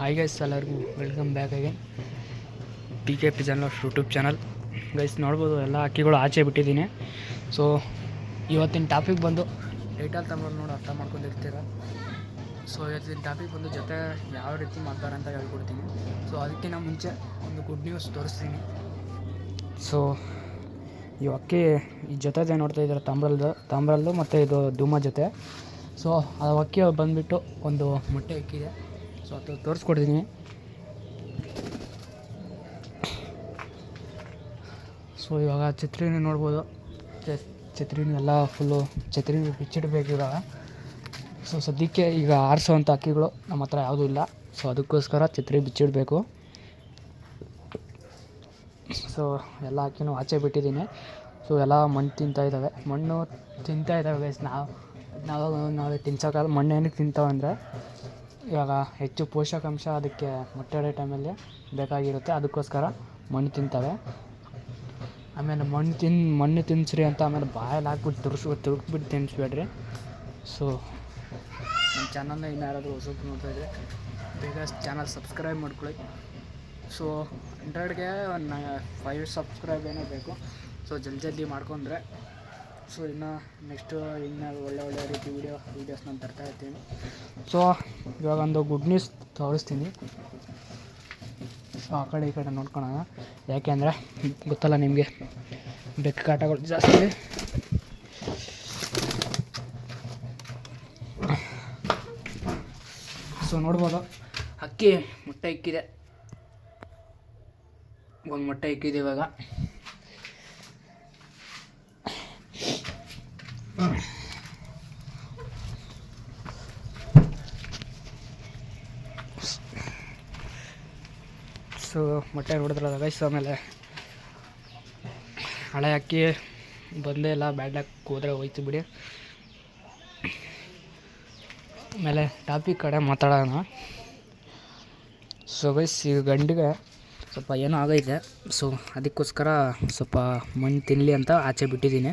Hi guys ಎಲ್ಲರಿಗೂ welcome back again P K P channel YouTube channel guys ನೋಡ್ಬೋದು, ಎಲ್ಲ ಅಕ್ಕಿಗಳು ಆಚೆ ಬಿಟ್ಟಿದ್ದೀನಿ. ಸೊ ಇವತ್ತಿನ ಟಾಪಿಕ್ ಬಂದು ಟೈಟಲ್ ತಗೊಂಡು ನೋಡಿ ಅರ್ಥ ಮಾಡ್ಕೊಂಡಿರ್ತೀರ? ಸೊ ಇವತ್ತಿನ ಟಾಪಿಕ್ ಬಂದು ಜೊತೆ ಯಾವ ರೀತಿ ಮಾಡ್ತಾರೆ ಅಂತ ಹೇಳ್ಕೊಡ್ತೀನಿ. ಸೊ ಅದಕ್ಕಿಂತ ಮುಂಚೆ ಒಂದು ಗುಡ್ ನ್ಯೂಸ್ ತೋರಿಸ್ತೀನಿ. ಸೊ ಈ ಅಕ್ಕಿ ಈ ಜೊತೆ ನೋಡ್ತಾ ಇದ್ದಾರೆ ತಾಮ್ರಲ್ದು ತಾಮ್ರಲ್ದು ಮತ್ತು ಇದು ಧೂಮ ಜೊತೆ. ಸೊ ಆ ಅಕ್ಕಿ ಬಂದುಬಿಟ್ಟು ಒಂದು ಮೊಟ್ಟೆ ಇಕ್ಕಿದೆ ಸೊ, ಅದು ತೋರಿಸ್ಕೊಡ್ತೀನಿ. ಸೊ, ಇವಾಗ ಛತ್ರಿನ ನೋಡ್ಬೋದು. ಛತ್ರಿನ ಎಲ್ಲ ಫುಲ್ಲು ಛತ್ರಿ ಬಿಚ್ಚಿಡ್ಬೇಕು ಇವಾಗ ಸೊ, ಸದ್ಯಕ್ಕೆ ಈಗ ಆರಿಸುವಂಥ ಅಕ್ಕಿಗಳು ನಮ್ಮ ಹತ್ರ ಯಾವುದೂ ಇಲ್ಲ. ಸೊ, ಅದಕ್ಕೋಸ್ಕರ ಛತ್ರಿ ಬಿಚ್ಚಿಡಬೇಕು. ಸೊ, ಎಲ್ಲ ಅಕ್ಕಿನೂ ಆಚೆ ಬಿಟ್ಟಿದ್ದೀನಿ. ಸೊ, ಎಲ್ಲ ಮಣ್ಣು ತಿಂತಾ ಇದ್ದಾವೆ. ಮಣ್ಣು ತಿಂತಾ ಇದ್ದಾವೆ ಗೈಸ್ ನಾವು ನಾವು ನಾವೇ ತಿನ್ಸೋಕ್ಕಾಗಲ್ಲ. ಮಣ್ಣು ಏನಕ್ಕೆ ತಿಂತಾವೆ ಅಂದರೆ ಇವಾಗ ಹೆಚ್ಚು ಪೋಷಕಾಂಶ ಅದಕ್ಕೆ ಮೊಟ್ಟೆ ಇಡೋ ಟೈಮಲ್ಲಿ ಬೇಕಾಗಿರುತ್ತೆ. ಅದಕ್ಕೋಸ್ಕರ ಮಣ್ಣು ತಿಂತವೆ. ಆಮೇಲೆ ಮಣ್ಣು ತಿನ್, ಮಣ್ಣು ತಿನ್ನಿಸ್ರಿ ಅಂತ ಆಮೇಲೆ ಬಾಯಲ್ಲಿ ಹಾಕ್ಬಿಟ್ಟು ತುರ್ಸ್, ತುರುಕ್ಬಿಟ್ಟು ತಿನ್ನಿಸ್ಬೇಡ್ರಿ ಸೊ ನಮ್ಮ ಚಾನಲ್ನ ಇನ್ನು ಯಾರಾದರೂ ಹೊಸಬ್ರು ನೋಡ್ತಾ ಇದ್ದರೆ ಬೇಗ ಚಾನಲ್ ಸಬ್ಸ್ಕ್ರೈಬ್ ಮಾಡ್ಕೊಳ್ಳಿ. ಸೊ ಹಂಡ್ರೆಡ್ಗೆ ಒಂದು ಫೈವ್ ಸಬ್ಸ್ಕ್ರೈಬ್ ಏನೋ ಬೇಕು. ಸೊ ಜಲ್ದಿ ಜಲ್ದಿ ಮಾಡ್ಕೊಂಡ್ರೆ ಸೊ ಇನ್ನು ನೆಕ್ಸ್ಟು ಇನ್ನು ಒಳ್ಳೆ ಒಳ್ಳೆ ರೀತಿ ವೀಡಿಯೋ ವೀಡಿಯೋಸ್ ನಾನು ತರ್ತಾ ಇರ್ತೀನಿ. ಸೊ ಇವಾಗ ಒಂದು ಗುಡ್ ನ್ಯೂಸ್ ತೋರಿಸ್ತೀನಿ. ಸೊ ಆ ಕಡೆ ಈ ಕಡೆ ನೋಡ್ಕೊಳೋಣ. ಯಾಕೆಂದರೆ ಗೊತ್ತಲ್ಲ ನಿಮಗೆ, ಬೆಕ್ಕು ಕಾಟಗಳು ಜಾಸ್ತಿ. ಸೊ ನೋಡ್ಬೋದು. ಅಕ್ಕಿ ಮೊಟ್ಟೆ ಇಕ್ಕಿದೆ. ಒಂದು ಮೊಟ್ಟೆ ಇಕ್ಕಿದೆ ಇವಾಗ. ಸೊ ಮೊಟ್ಟೆ ನೋಡಿದ್ರಲ್ಲ ಗೈಸ್ ಆಮೇಲೆ ಹಳೆ ಅಕ್ಕಿ ಬಂದೇ ಇಲ್ಲ ಬ್ಯಾಡ್ಲಾಕ್ ಹೋದ್ರೆ ಹೋಯ್ತು ಬಿಡಿ. ಆಮೇಲೆ ಟಾಪಿಕ್ ಕಡೆ ಮಾತಾಡೋಣ. ಸೊ ಗೈಸ್ ಈಗ ಗಂಡಿಗೆ ಸ್ವಲ್ಪ ಏನೋ ಆಗೈತೆ. ಸೊ ಅದಕ್ಕೋಸ್ಕರ ಸ್ವಲ್ಪ ಮಣ್ಣು ತಿನ್ನಲಿ ಅಂತ ಆಚೆ ಬಿಟ್ಟಿದ್ದೀನಿ.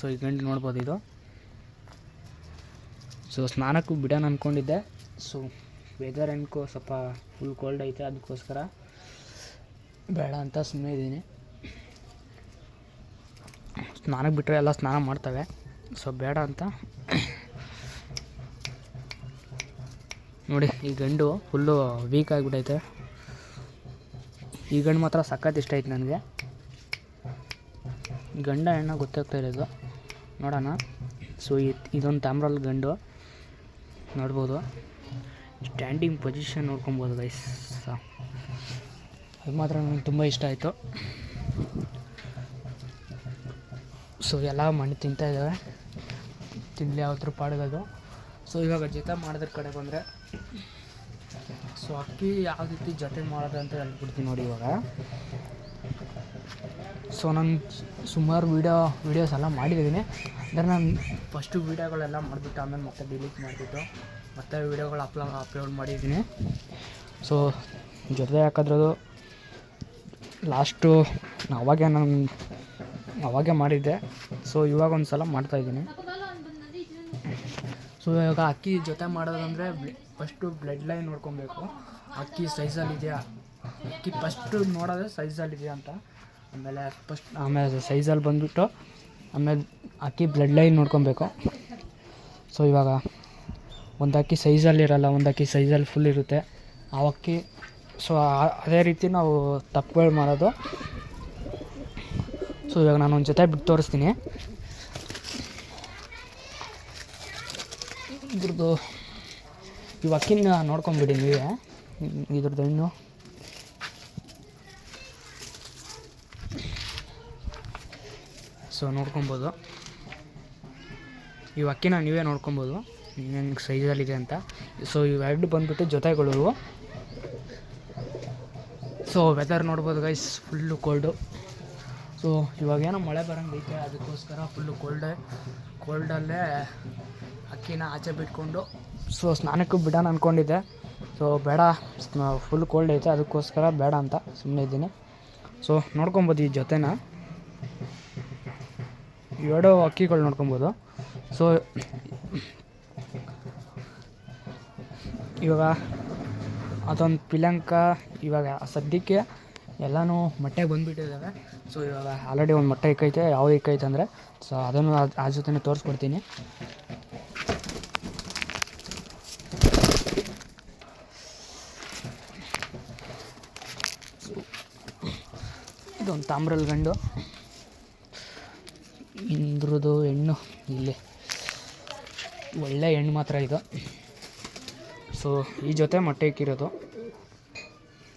ಸೊ ಈ ಗಂಡು ನೋಡ್ಬೋದು ಇದು. ಸೊ ಸ್ನಾನಕ್ಕೂ ಬಿಡೋಣ ಅಂದ್ಕೊಂಡಿದ್ದೆ ಸೊ ವೆದರ್ ಅನ್ಕೋ ಸ್ವಲ್ಪ ಫುಲ್ ಕೋಲ್ಡ್ ಐತೆ, ಅದಕ್ಕೋಸ್ಕರ ಬೇಡ ಅಂತ ಸುಮ್ಮನೆ ಇದ್ದೀನಿ. ಸ್ನಾನಕ್ಕೆ ಬಿಟ್ಟರೆ ಎಲ್ಲ ಸ್ನಾನ ಮಾಡ್ತವೆ. ಸೊ ಬೇಡ ಅಂತ. ನೋಡಿ, ಈ ಗಂಡು ಫುಲ್ಲು ವೀಕ್ ಆಗಿಬಿಟ್ಟೈತೆ ಈ ಗಂಡು ಮಾತ್ರ ಸಖತ್ ಇಷ್ಟ ಐತೆ ನನಗೆ. ಗಂಡ ಹೆಣ್ಣ ಗೊತ್ತಾಗ್ತಾ ಇರೋದು. ನೋಡೋಣ. ಸೊ ಇದೊಂದು ತಾಮ್ರಲ್ ಗಂಡು. ನೋಡ್ಬೋದು. ಸ್ಟ್ಯಾಂಡಿಂಗ್ ಪೊಸಿಷನ್ ನೋಡ್ಕೊಬೋದು ಗೈಸ್ ಅದು ಮಾತ್ರ ನನಗೆ ತುಂಬ ಇಷ್ಟ ಆಯಿತು. ಸೊ ಎಲ್ಲ ಮಣ್ಣು ತಿಂತಾ ಇದ್ದಾವೆ ತಿನ್ನಲಿ ಯಾವತ್ತರ ಪಾಡ್ಗದು. ಸೊ ಇವಾಗ ಜೊತೆ ಮಾಡಿದ್ರ ಕಡೆ ಬಂದರೆ ಸೊ ಅಕ್ಕಿ ಯಾವ ರೀತಿ ಜೊತೆ ಮಾಡೋದು ಅಂತ ಹೇಳ್ಬಿಡ್ತೀನಿ ನೋಡಿ ಇವಾಗ. ಸೊ ನಾನು ಸುಮಾರು ವೀಡಿಯೋ ವೀಡಿಯೋಸ್ ಎಲ್ಲ ಮಾಡಿದ್ದೀನಿ ಅಂದರೆ ನಾನು ಫಸ್ಟು ವೀಡಿಯೋಗಳೆಲ್ಲ ಮಾಡಿಬಿಟ್ಟು ಆಮೇಲೆ ಮತ್ತೆ ಡಿಲೀಟ್ ಮಾಡಿಬಿಟ್ಟು ಮತ್ತೆ ವೀಡಿಯೋಗಳು ಅಪ್ಲೋ ಅಪ್ಲೋಡ್ ಮಾಡಿದ್ದೀನಿ ಸೊ ಜೊತೆ ಹಾಕಿದ್ರದು ಲಾಸ್ಟು ಅವಾಗೆ ನಾನು ಅವಾಗೆ ಮಾಡಿದ್ದೆ. ಸೊ ಇವಾಗ ಒಂದು ಸಲ ಮಾಡ್ತಾಯಿದ್ದೀನಿ ಸೊ ಇವಾಗ ಅಕ್ಕಿ ಜೊತೆ ಮಾಡೋದಂದರೆ ಫಸ್ಟು ಬ್ಲಡ್ ಲೈನ್ ನೋಡ್ಕೊಬೇಕು. ಅಕ್ಕಿ ಸೈಜಲ್ಲಿದೆಯಾ ಅಕ್ಕಿ ಫಸ್ಟು ನೋಡೋದೇ ಸೈಜಲ್ಲಿದೆಯಾ ಅಂತ. ಆಮೇಲೆ ಫಸ್ಟ್ ಆಮೇಲೆ ಸೈಜಲ್ಲಿ ಬಂದುಬಿಟ್ಟು ಆಮೇಲೆ ಅಕ್ಕಿ ಬ್ಲಡ್ ಲೈನ್ ನೋಡ್ಕೊಬೇಕು. ಸೊ ಇವಾಗ ಒಂದು ಅಕ್ಕಿ ಸೈಜಲ್ಲಿರಲ್ಲ ಒಂದು ಅಕ್ಕಿ ಸೈಜಲ್ಲಿ ಫುಲ್ ಇರುತ್ತೆ. ಆ ಅಕ್ಕಿ ಸೊ ಅದೇ ರೀತಿ ನಾವು ತಪ್ಪುಗಳು ಮಾಡೋದು. ಸೊ ಇವಾಗ ನಾನು ಒಂದು ಜೊತೆ ಬಿಟ್ಟು ತೋರಿಸ್ತೀನಿ. ಇದ್ರದ್ದು, ಇವು ಅಕ್ಕಿನ ನೋಡ್ಕೊಂಬಿಡಿ ನೀವೇ. ಇದ್ರದ್ದು ಹಣ್ಣು. ಸೊ ನೋಡ್ಕೊಬೋದು. ಇವು ಅಕ್ಕಿನ ನೀವೇ ನೋಡ್ಕೊಬೋದು. ಹೆಂಗೆ ಸೈಜಲ್ಲಿದೆ ಅಂತ. ಸೊ ಇವೆರಡು ಬಂದ್ಬಿಟ್ಟು ಜೊತೆಗಳು ಸೊ ವೆದರ್ ನೋಡ್ಬೋದು ಗೈಸ್ ಫುಲ್ಲು ಕೋಲ್ಡು ಸೊ ಇವಾಗೇನೋ ಮಳೆ ಬರೋಂಗೈತೆ ಅದಕ್ಕೋಸ್ಕರ ಫುಲ್ಲು ಕೋಲ್ಡೇ ಕೋಲ್ಡಲ್ಲೇ ಅಕ್ಕಿನ ಆಚೆ ಬಿಟ್ಕೊಂಡು, ಸೊ ಸ್ನಾನಕ್ಕೂ ಬಿಡೋಣ ಅಂದ್ಕೊಂಡಿದ್ದೆ ಸೊ ಬೇಡ ಫುಲ್ ಕೋಲ್ಡ್ ಐತೆ, ಅದಕ್ಕೋಸ್ಕರ ಬೇಡ ಅಂತ ಸುಮ್ಮನೆ ಇದ್ದೀನಿ. ಸೊ ನೋಡ್ಕೊಬೋದು ಈ ಜೊತೆನ. ಎರಡು ಅಕ್ಕಿಗಳು ನೋಡ್ಕೊಬೋದು. ಸೊ ಇವಾಗ ಅದೊಂದು ಪಿಲಂಕ, ಇವಾಗ ಸದ್ಯಕ್ಕೆ ಎಲ್ಲನೂ ಮೊಟ್ಟೆ ಬಂದುಬಿಟ್ಟಿದ್ದಾವೆ ಸೊ ಇವಾಗ ಆಲ್ರೆಡಿ ಒಂದು ಮೊಟ್ಟೆ ಇಕ್ಕೈತೆ. ಯಾವ್ದು ಇಕ್ಕೈತೆ ಅಂದರೆ ಸೊ ಅದನ್ನು ಆ ಜೊತೆನೇ ತೋರಿಸ್ಕೊಡ್ತೀನಿ. ಇದೊಂದು ತಾಮ್ರಲ್ಲಿ ಗಂಡು. ಇಂದ್ರದು ಹೆಣ್ಣು. ಇಲ್ಲಿ ಒಳ್ಳೆ ಹೆಣ್ಣು ಮಾತ್ರ ಇದು. ಸೊ ಈ ಜೊತೆ ಮೊಟ್ಟೆ ಇಕ್ಕಿರೋದು.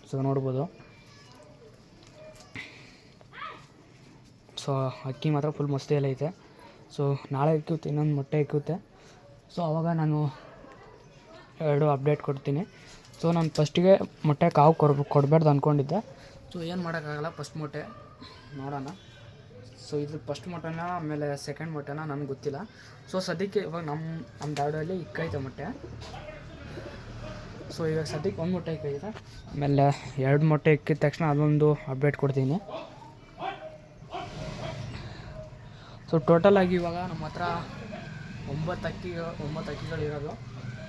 ಸೊ ನೋಡ್ಬೋದು. ಸೊ ಅಕ್ಕಿ ಮಾತ್ರ ಫುಲ್ ಮಸ್ತಿ ಎಲ್ಲ ಐತೆ. ಸೊ ನಾಳೆ ಇಕ್ಕುತ್ತೆ ಇನ್ನೊಂದು ಮೊಟ್ಟೆ ಇಕ್ಕುತ್ತೆ ಸೊ ಆವಾಗ ನಾನು ಎರಡು ಅಪ್ಡೇಟ್ ಕೊಡ್ತೀನಿ. ಸೊ ನಾನು ಫಸ್ಟಿಗೆ ಮೊಟ್ಟೆ ಕಾವು ಕೊಡಬಾರ್ದು ಅಂದ್ಕೊಂಡಿದ್ದೆ ಸೊ ಏನು ಮಾಡೋಕ್ಕಾಗಲ್ಲ ಫಸ್ಟ್ ಮೊಟ್ಟೆ ನೋಡೋಣ. ಸೊ ಇದು ಫಸ್ಟ್ ಮೊಟ್ಟೆನ, ಆಮೇಲೆ ಸೆಕೆಂಡ್ ಮೊಟ್ಟೆನ ನನಗೆ ಗೊತ್ತಿಲ್ಲ. ಸೊ ಸದ್ಯಕ್ಕೆ ಇವಾಗ ನಮ್ಮ ನಮ್ಮ ದಾಡಲ್ಲಿ ಇಕ್ಕೈತೆ ಮೊಟ್ಟೆ. ಸೊ ಇವಾಗ ಸದ್ಯಕ್ಕೆ ಒಂದು ಮೊಟ್ಟೆ ಇಕ್ಕೈತೆ ಆಮೇಲೆ ಎರಡು ಮೊಟ್ಟೆ ಇಕ್ಕಿದ ತಕ್ಷಣ ಅದೊಂದು ಅಪ್ಡೇಟ್ ಕೊಡ್ತೀನಿ. ಸೊ ಟೋಟಲಾಗಿ ಇವಾಗ ನಮ್ಮ ಹತ್ರ ಒಂಬತ್ತು ಅಕ್ಕಿ, ಒಂಬತ್ತು ಅಕ್ಕಿಗಳಿರೋದು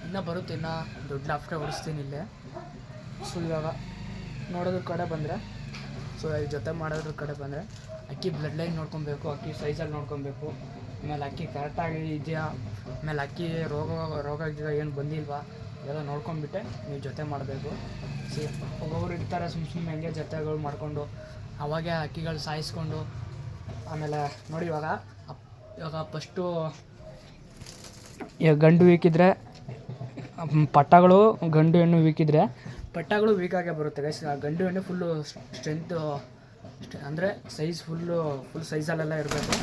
ಇನ್ನೂ ಬರುತ್ತೆ, ಇನ್ನೂ ದೊಡ್ಡ ಲಾಫ್ಟೆ ಹೊಡಿಸ್ತೀನಿ ಇಲ್ಲೇ. ಸೊ ಇವಾಗ ನೋಡೋದ್ರ ಕಡೆ ಬಂದರೆ ಸೊ ಇದ್ರ ಜೊತೆ ಮಾಡೋದ್ರ ಕಡೆ ಬಂದರೆ ಅಕ್ಕಿ ಬ್ಲಡ್ ಲೈನ್ ನೋಡ್ಕೊಬೇಕು, ಅಕ್ಕಿ ಸೈಜಲ್ಲಿ ನೋಡ್ಕೊಬೇಕು. ಆಮೇಲೆ ಅಕ್ಕಿ ಕರೆಕ್ಟಾಗಿ ಇದೆಯಾ? ಆಮೇಲೆ ಅಕ್ಕಿ ರೋಗ ರೋಗ ಗೀಗ ಏನು ಬಂದಿಲ್ವಾ? ಎಲ್ಲ ನೋಡ್ಕೊಂಬಿಟ್ಟೆ ನೀವು ಜೊತೆ ಮಾಡಬೇಕು. ಸಿ, ಒಬ್ಬೊಬ್ರು ಇರ್ತಾರೆ ಸುಮ್ಮ ಸುಮ್ಮನೆ ಹಂಗೆ ಜೊತೆಗಳು ಮಾಡಿಕೊಂಡು, ಅವಾಗೆ ಅಕ್ಕಿಗಳು ಸಾಯಿಸ್ಕೊಂಡು, ಆಮೇಲೆ ನೋಡಿ ಇವಾಗ ಇವಾಗ ಫಸ್ಟು ಈಗ ಗಂಡು ವೀಕಿದ್ರೆ ಪಟ್ಟಗಳು ಗಂಡು ಹೆಣ್ಣು ವೀಕಿದ್ರೆ ಪಟ್ಟಗಳು ವೀಕಾಗೇ ಬರುತ್ತೆ ಗೈಸ್ ಗಂಡು ಹೆಣ್ಣು ಫುಲ್ಲು ಸ್ಟ್ರೆಂತು ಅಂದರೆ ಸೈಜ್ ಫುಲ್ಲು ಫುಲ್ ಸೈಜಲ್ಲೆಲ್ಲ ಇರಬೇಕು.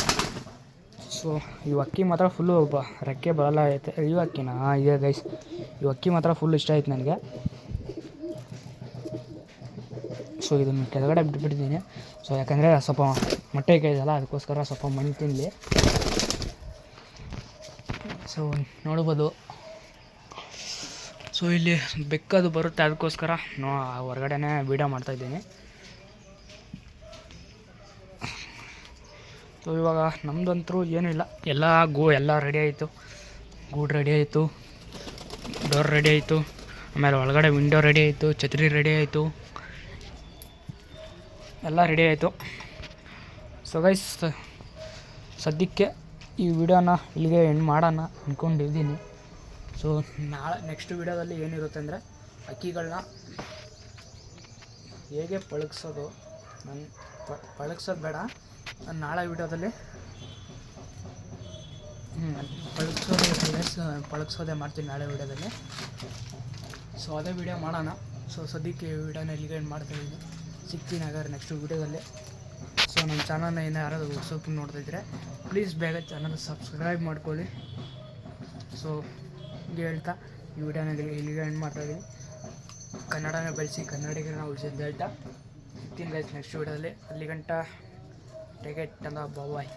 ಸೊ ಈ ಅಕ್ಕಿ ಮಾತ್ರ ಫುಲ್ಲು ಬ, ರೆಕ್ಕೆ ಬರಲ್ಲ ಐತೆ. ಈ ಅಕ್ಕಿನ ಇದೆ ಗೈಸ್ ಈ ಅಕ್ಕಿ ಮಾತ್ರ ಫುಲ್ ಇಷ್ಟ ಆಯ್ತು ನನಗೆ. ಸೊ ಇದನ್ನು ಕೆಳಗಡೆ ಬಿಟ್ಬಿಟ್ಟಿದ್ದೀನಿ. ಸೊ ಯಾಕಂದರೆ ಸ್ವಲ್ಪ ಮೊಟ್ಟೆ ಇದೆಯಲ್ಲ ಅದಕ್ಕೋಸ್ಕರ ಸ್ವಲ್ಪ ಮಣ್ಣು ತಿನ್ನಲಿ ಸೊ ನೋಡ್ಬೋದು. ಸೊ ಇಲ್ಲಿ ಬೆಕ್ಕದು ಬರುತ್ತೆ ಅದಕ್ಕೋಸ್ಕರ. ನೋ ಹೊರಗಡೆನೇ ವೀಡಿಯೋ ಮಾಡ್ತಾಯಿದ್ದೀನಿ ಸೊ ಇವಾಗ ನಮ್ಮದಂತರೂ ಏನೂ ಇಲ್ಲ ಎಲ್ಲ ಗೋ, ಎಲ್ಲ ರೆಡಿ ಆಯಿತು. ಗೂಡ್ ರೆಡಿ ಆಯಿತು. ಡೋರ್ ರೆಡಿ ಆಯಿತು. ಆಮೇಲೆ ಒಳಗಡೆ ವಿಂಡೋ ರೆಡಿ ಆಯಿತು. ಛತ್ರಿ ರೆಡಿ ಆಯಿತು. ಎಲ್ಲ ರೆಡಿ ಆಯಿತು. ಸೊ ಗೈಸ್ ಸದ್ಯಕ್ಕೆ ಈ ವಿಡಿಯೋನ ಇಲ್ಲಿಗೆ ಎಂಡ್ ಮಾಡೋಣ ಅಂದ್ಕೊಂಡಿದ್ದೀನಿ ಸೊ ನಾಳೆ ನೆಕ್ಸ್ಟ್ ವಿಡಿಯೋದಲ್ಲಿ ಏನಿರುತ್ತೆ ಅಂದರೆ ಅಕ್ಕಿಗಳನ್ನ ಹೇಗೆ ಪಳಗಿಸೋದು? ನನ್ನ ಪಳಗ್ಸೋದು ಬೇಡ. ನಾನು ನಾಳೆ ವಿಡಿಯೋದಲ್ಲಿ ಪಳಗ್ಸೋದೇ ಪ್ಲೇಸ್ ಪಳಗ್ಸೋದೇ ಮಾಡ್ತೀನಿ ನಾಳೆ ವಿಡಿಯೋದಲ್ಲಿ. ಸೊ ಅದೇ ವಿಡಿಯೋ ಮಾಡೋಣ. ಸೊ ಸದ್ಯಕ್ಕೆ ವಿಡಿಯೋನ ಇಲ್ಲಿಗೆ ಮಾಡ್ತಾಯಿದ್ದೀನಿ ಸಿಗ್ತೀನಿ ಹಾಗಾದ್ರೆ ನೆಕ್ಸ್ಟ್ ವಿಡಿಯೋದಲ್ಲಿ. ಸೊ ನಮ್ಮ ಚಾನಲ್ನ ಇನ್ನೂ ಯಾರಾದರೂ ನೋಡ್ತಾ ನೋಡ್ತಿದ್ರೆ ಪ್ಲೀಸ್ ಬೇಗ ಚಾನಲ್ ಸಬ್ಸ್ಕ್ರೈಬ್ ಮಾಡ್ಕೊಳ್ಳಿ. ಸೊ ಹೀಗೆ ಹೇಳ್ತಾ, ಈ ವಿಡಿಯೋನ ಇಲ್ಲಿ- ಇಲ್ಲಿಗೆ ಎಂಡ್ ಮಾಡ್ತಾಯಿದ್ದೀನಿ ಕನ್ನಡನ ಬೆಳೆಸಿ, ಕನ್ನಡಿಗರನ್ನ ಉಳಿಸಿ ಹೇಳ್ತಾ ಗೈಸ್ ನೆಕ್ಸ್ಟ್ ವಿಡಿಯೋದಲ್ಲಿ ಅಲ್ಲಿ ಗಂಟ ಅಂದ ಬಾಯ್